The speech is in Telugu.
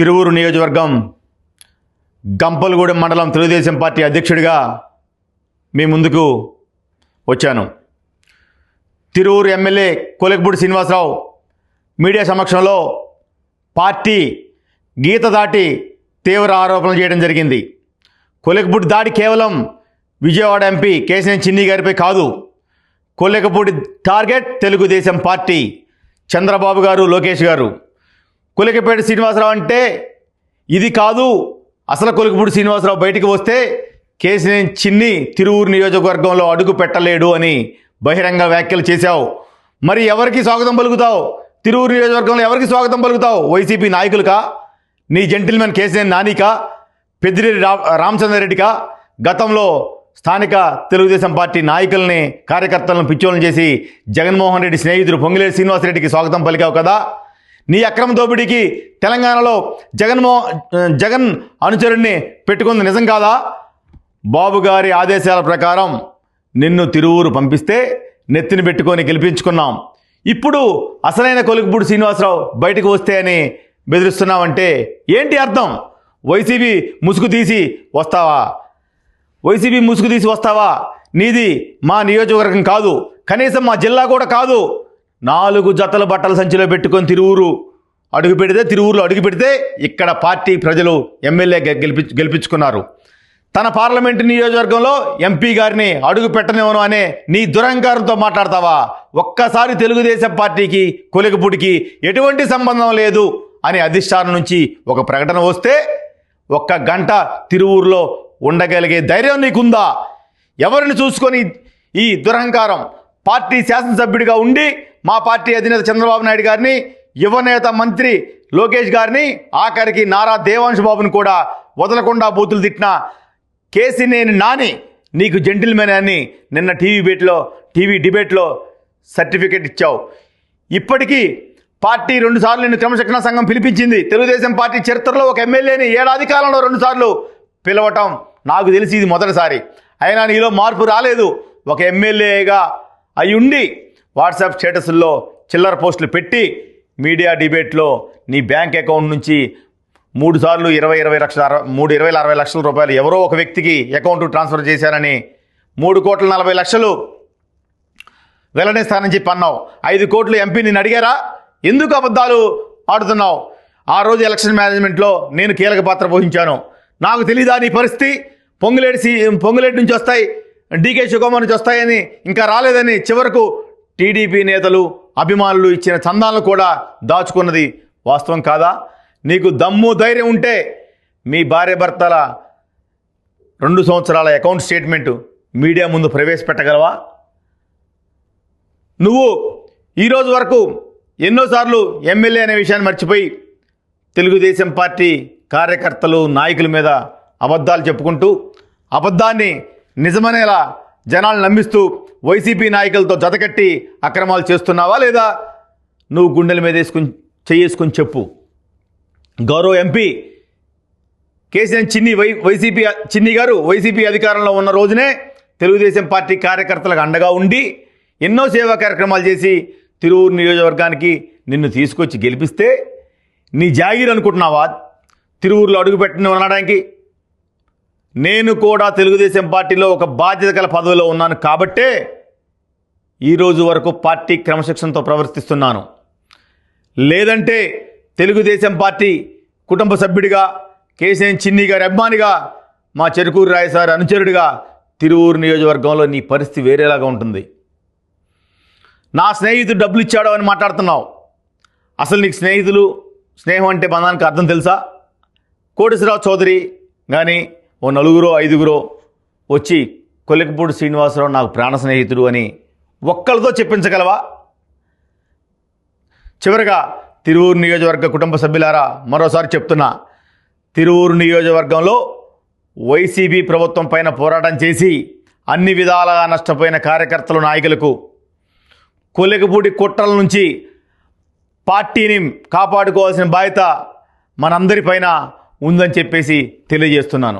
తిరువూరు నియోజకవర్గం గంపలగూడెం మండలం తెలుగుదేశం పార్టీ అధ్యక్షుడిగా మీ ముందుకు వచ్చాను. తిరువూరు ఎమ్మెల్యే కొలకపూడి శ్రీనివాసరావు మీడియా సమక్షంలో పార్టీ గీత దాటి తీవ్ర ఆరోపణలు చేయడం జరిగింది. కొలకపూడి దాడి కేవలం విజయవాడ ఎంపీ కేసీఎన్ చిన్ని గారిపై కాదు. కొల్లెకపూడి టార్గెట్ తెలుగుదేశం పార్టీ చంద్రబాబు గారు లోకేష్ గారు. కొలికపేట శ్రీనివాసరావు అంటే ఇది కాదు. అసలు కొలికపూడి శ్రీనివాసరావు బయటికి వస్తే కేసినేని చిన్ని తిరువురు నియోజకవర్గంలో అడుగు పెట్టలేడు అని బహిరంగ వ్యాఖ్యలు చేశావు. మరి ఎవరికి స్వాగతం పలుకుతావు? తిరువురు నియోజకవర్గంలో ఎవరికి స్వాగతం పలుకుతావు? వైసీపీ నాయకులకా? నీ జెంటిల్మెన్ కేసినేని నానికా? పెద్దిరెడ్డి రా రామచంద్రారెడ్డికా? గతంలో స్థానిక తెలుగుదేశం పార్టీ నాయకుల్ని కార్యకర్తలను పిచ్చోలను చేసి జగన్మోహన్ రెడ్డి స్నేహితుడు పొంగిలేరు శ్రీనివాసరెడ్డికి స్వాగతం పలికావు కదా? నీ అక్రమ దోపిడీకి తెలంగాణలో జగన్మో జగన్ అనుచరుణ్ణి పెట్టుకుంది నిజం కాదా? బాబు గారి ఆదేశాల ప్రకారం నిన్ను తిరువూరు పంపిస్తే నెత్తిని పెట్టుకొని గెలిపించుకున్నాం. ఇప్పుడు అసలైన కొలుకుపూడి శ్రీనివాసరావు బయటకు వస్తే అని బెదిరిస్తున్నావంటే ఏంటి అర్థం? వైసీపీ ముసుగు తీసి వస్తావా? వైసీపీ ముసుగు తీసి వస్తావా? నీది మా నియోజకవర్గం కాదు. కనీసం మా జిల్లా కూడా కాదు. నాలుగు జతల బట్టల సంచిలో పెట్టుకొని తిరువురు. అడుగు పెడితే తిరువురులో అడుగు పెడితే ఇక్కడ పార్టీ ప్రజలు ఎమ్మెల్యే గెలిపి గెలిపించుకున్నారు. తన పార్లమెంటు నియోజకవర్గంలో ఎంపీ గారిని అడుగు పెట్టనివ్వను అనే నీ దురహంకారంతో మాట్లాడతావా? ఒక్కసారి తెలుగుదేశం పార్టీకి కొలికపుడికి ఎటువంటి సంబంధం లేదు అని అధిష్టానం నుంచి ఒక ప్రకటన వస్తే ఒక్క గంట తిరువూరులో ఉండగలిగే ధైర్యం నీకుందా? ఎవరిని చూసుకొని ఈ దురహంకారం పార్టీ శాసనసభ్యుడిగా ఉండి మా పార్టీ అధినేత చంద్రబాబు నాయుడు గారిని యువనేత మంత్రి లోకేష్ గారిని ఆఖరికి నారా దేవాంశ్ బాబును కూడా వదలకుండా బూతులు తిట్టిన కేసినేని నాని నీకు జెంటిల్మెన్ అని నిన్న టీవీ బేట్లో టీవీ డిబేట్లో సర్టిఫికెట్ ఇచ్చావు. ఇప్పటికీ పార్టీ రెండుసార్లు నిన్ను క్రమశిక్షణ సంఘం పిలిపించింది. తెలుగుదేశం పార్టీ చరిత్రలో ఒక ఎమ్మెల్యేని ఏడాది కాలంలో రెండుసార్లు పిలవటం నాకు తెలిసి ఇది మొదటిసారి. అయినా నీలో మార్పు రాలేదు. ఒక ఎమ్మెల్యేగా అయ్యుండి వాట్సాప్ స్టేటస్ల్లో చిల్లర పోస్టులు పెట్టి మీడియా డిబేట్లో నీ బ్యాంక్ అకౌంట్ నుంచి మూడు సార్లు ఇరవై ఇరవై లక్షల మూడు ఇరవై అరవై లక్షల రూపాయలు ఎవరో ఒక వ్యక్తికి అకౌంట్ ట్రాన్స్ఫర్ చేశారని మూడు కోట్ల నలభై లక్షలు వెల్లడిస్తానని చెప్పి అన్నావు. ఐదు కోట్లు ఎంపీ నేను అడిగారా? ఎందుకు అబద్ధాలు ఆడుతున్నావు? ఆ రోజు ఎలక్షన్ మేనేజ్మెంట్లో నేను కీలక పాత్ర పోషించాను. నాకు తెలీదా నీ పరిస్థితి? పొంగులేడి సి పొంగులేటి నుంచి వస్తాయి. డీకే శివకుమార్ నుంచి వస్తాయని ఇంకా రాలేదని చివరకు టీడీపీ నేతలు అభిమానులు ఇచ్చిన చందాలను కూడా దాచుకున్నది వాస్తవం కాదా? నీకు దమ్ము ధైర్యం ఉంటే మీ భార్య భర్తల రెండు సంవత్సరాల అకౌంట్ స్టేట్మెంటు మీడియా ముందు ప్రవేశపెట్టగలవా? నువ్వు ఈరోజు వరకు ఎన్నోసార్లు ఎమ్మెల్యే అనే విషయాన్ని మర్చిపోయి తెలుగుదేశం పార్టీ కార్యకర్తలు నాయకుల మీద అబద్ధాలు చెప్పుకుంటూ అబద్ధాన్ని నిజమనేలా జనాలు నమ్మిస్తూ వైసీపీ నాయకులతో జతకట్టి అక్రమాలు చేస్తున్నావా లేదా నువ్వు గుండెల మీద వేసుకుని చేసుకుని చెప్పు. గౌరవ ఎంపీ కేసీఆర్ చిన్ని Y YCP Chinni garu YCP అధికారంలో ఉన్న రోజునే తెలుగుదేశం పార్టీ కార్యకర్తలకు అండగా ఉండి ఎన్నో సేవా కార్యక్రమాలు చేసి తిరువురు నియోజకవర్గానికి నిన్ను తీసుకొచ్చి గెలిపిస్తే నీ జాగీర్ అనుకుంటున్నావా? తిరువురులో అడుగుపెట్టిన ఉండడానికి నేను కూడా తెలుగుదేశం పార్టీలో ఒక బాధ్యత గల పదవిలో ఉన్నాను కాబట్టే ఈరోజు వరకు పార్టీ క్రమశిక్షణతో ప్రవర్తిస్తున్నాను. లేదంటే తెలుగుదేశం పార్టీ కుటుంబ సభ్యుడిగా కేసీఎన్ చిన్ని గారి అభిమానిగా మా చెరుకూరు రాయసారి అనుచరుడిగా తిరువూరు నియోజకవర్గంలో నీ పరిస్థితి వేరేలాగా ఉంటుంది. నా స్నేహితుడు డబ్బులు ఇచ్చాడో అని మాట్లాడుతున్నావు. అసలు నీకు స్నేహితులు స్నేహం అంటే బంధానికి అర్థం తెలుసా? కోటేశ్వరరావు చౌదరి కానీ ఓ నలుగురో ఐదుగురో వచ్చి కొలికపూడి శ్రీనివాసరావు నాకు ప్రాణ స్నేహితుడు అని ఒక్కరితో చెప్పించగలవా? చివరగా తిరువూరు నియోజకవర్గ కుటుంబ సభ్యులారా మరోసారి చెప్తున్నా తిరువూరు నియోజకవర్గంలో వైసీపీ ప్రభుత్వం పైన పోరాటం చేసి అన్ని విధాలుగా నష్టపోయిన కార్యకర్తలు నాయకులకు కొలికపూడి కుట్రల నుంచి పార్టీని కాపాడుకోవాల్సిన బాధ్యత మనందరిపైన ఉందని చెప్పేసి తెలియజేస్తున్నాను.